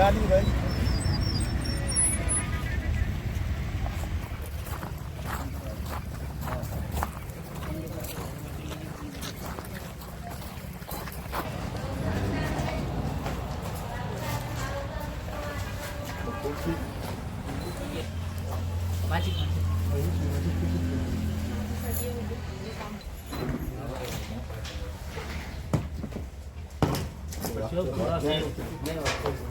ra đi với Thank you.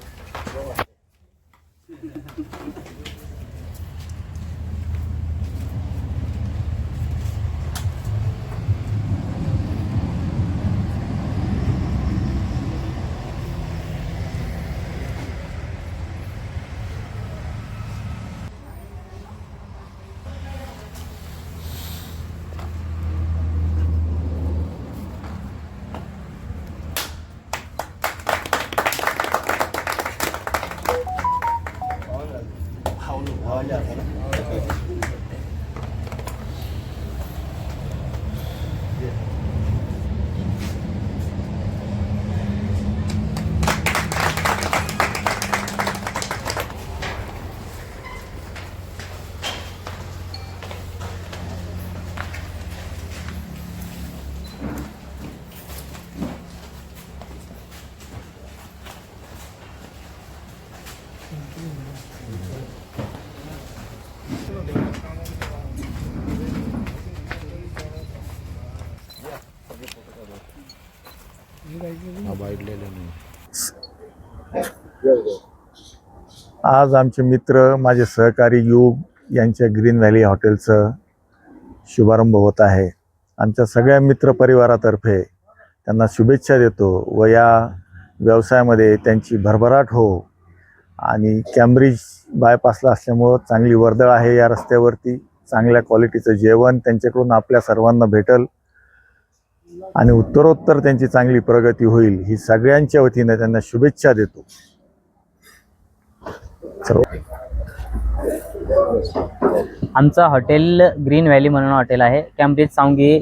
आज आमचे मित्र माझे सहकारी युग यांच्या ग्रीन व्हॅली हॉटेलचं शुभारंभ होत आहे. आमच्या सगळ्या मित्र परिवारातर्फे त्यांना शुभेच्छा देतो व या व्यवसायामध्ये त्यांची भरभराट हो. आणि कॅम्ब्रिज बायपासला असल्यामुळं चांगली वर्दळ आहे या रस्त्यावरती. चांगल्या क्वालिटीचं जेवण त्यांच्याकडून आपल्या सर्वांना भेटल. आणि उत्तरोत्तर त्यांची चांगली प्रगती होईल ही सगळ्यांच्या वतीनं त्यांना शुभेच्छा देतो. सर्व. आमचं हॉटेल ग्रीन व्हॅली म्हणून हॉटेल आहे. कॅम्ब्रिज सावंगी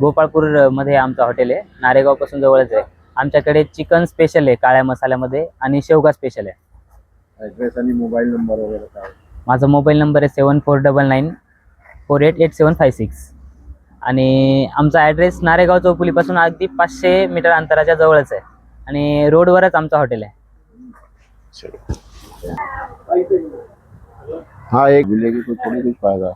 गोपाळपूरमध्ये आमचं हॉटेल आहे. नारेगावपासून जवळच आहे. आमच्याकडे चिकन स्पेशल आहे काळ्या मसाल्यामध्ये आणि शेवगा स्पेशल आहे. ॲड्रेस आणि मोबाईल नंबर वगैरे काय? माझा मोबाईल नंबर आहे seven four double nine four eight eight seven five six आणि आमचा ॲड्रेस नारेगाव चौफुलीपासून अगदी पाचशे मीटर अंतराच्या जवळच आहे. आणि रोडवरच आमचं हॉटेल आहे. हाँ एक मिलेगी तो थोड़ी कुछ फायदा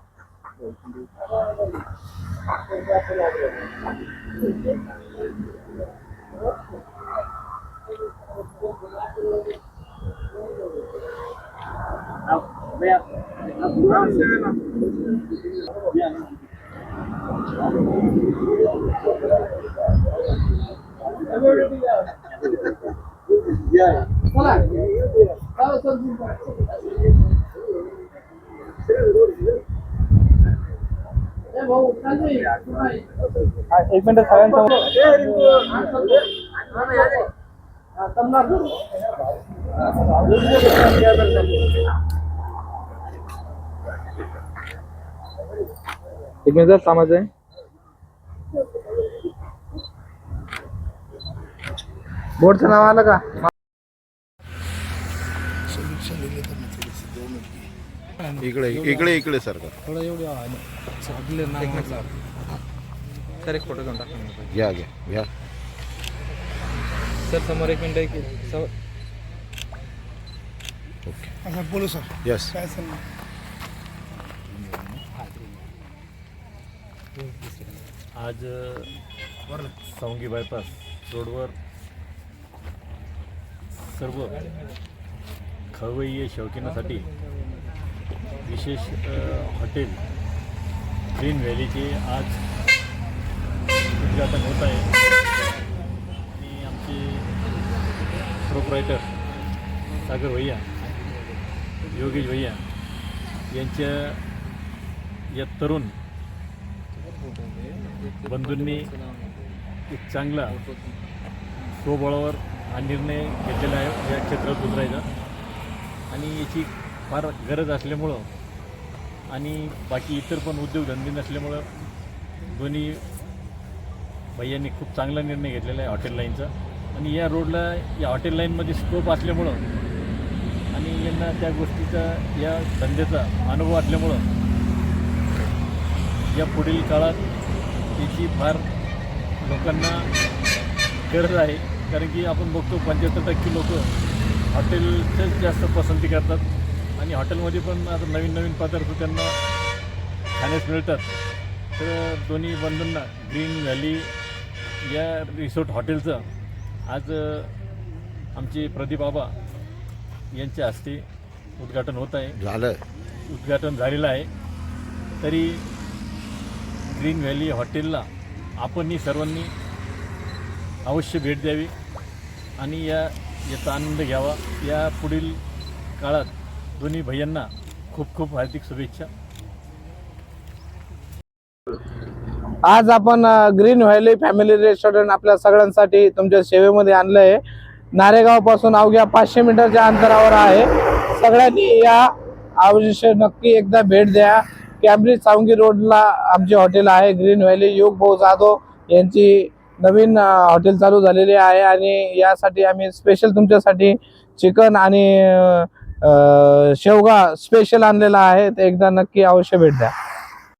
एक मिनिट सगळ्यांचा एक मिनिट कामाचं आहे बोर्डचं नाव आलं का? इकडे इकडे इकडे सरकार सर. एक फोटो घेऊन टाका घ्या घ्या घ्या. सर समोर एक मिनिट एक सम- ओके. यस आज सावंगी बायपास रोडवर सर्व खवय्ये शौकीनासाठी विशेष हॉटेल ग्रीन व्हॅलीचे आज उद्घाटन होत आहे. आणि आमचे प्रोपरायटर सागर भैया योगेश भैया यांच्या या तरुण बंधूंनी एक चांगला स्वबळावर हा निर्णय घेतलेला आहे या क्षेत्रात उतरायचा. आणि याची फार गरज असल्यामुळं आणि बाकी इतर पण उद्योगधंदे नसल्यामुळं दोन्ही भैयांनी खूप चांगला निर्णय घेतलेला आहे हॉटेल लाईनचा. आणि या रोडला या हॉटेल लाईनमध्ये स्कोप असल्यामुळं आणि यांना त्या गोष्टीचा या धंद्याचा अनुभव असल्यामुळं या पुढील काळात त्याची फार लोकांना गरज आहे. कारण की आपण बघतो पंच्याहत्तर टक्के लोक हॉटेलचंच जास्त पसंती करतात. आणि हॉटेलमध्ये पण आता नवीन नवीन पदार्थ त्यांना खाण्यास मिळतात. तर दोन्ही बंधूंना ग्रीन व्हॅली या रिसोर्ट हॉटेलचं आज आमचे प्रदीप बाबा यांच्या हस्ते उद्घाटन होत आहे. झालं. उद्घाटन झालेलं आहे. तरी ग्रीन व्हॅली हॉटेलला आपणही सर्वांनी अवश्य भेट द्यावी आणि या याचा आनंद घ्यावा. या पुढील काळात दोन्ही भैयांना खूप खूप हार्दिक शुभेच्छा. आज आपण ग्रीन व्हॅली फॅमिली रेस्टॉरंट आपल्या सगळ्यांसाठी तुमच्या सेवेमध्ये आणलं आहे नारेगावपासून अवघ्या पाचशे मीटरच्या अंतरावर आहे. सगळ्यांनी या अवश्य नक्की एकदा भेट द्या. कॅम्ब्रिज सावंगी रोडला आमचे हॉटेल आहे. ग्रीन व्हॅली योग भाऊ जाधव यांची नवीन हॉटेल चालू झालेली आहे. आणि यासाठी आम्ही स्पेशल तुमच्यासाठी चिकन आणि शेवगा स्पेशल आणलेला आहे. एकदा नक्की अवश्य भेट द्या.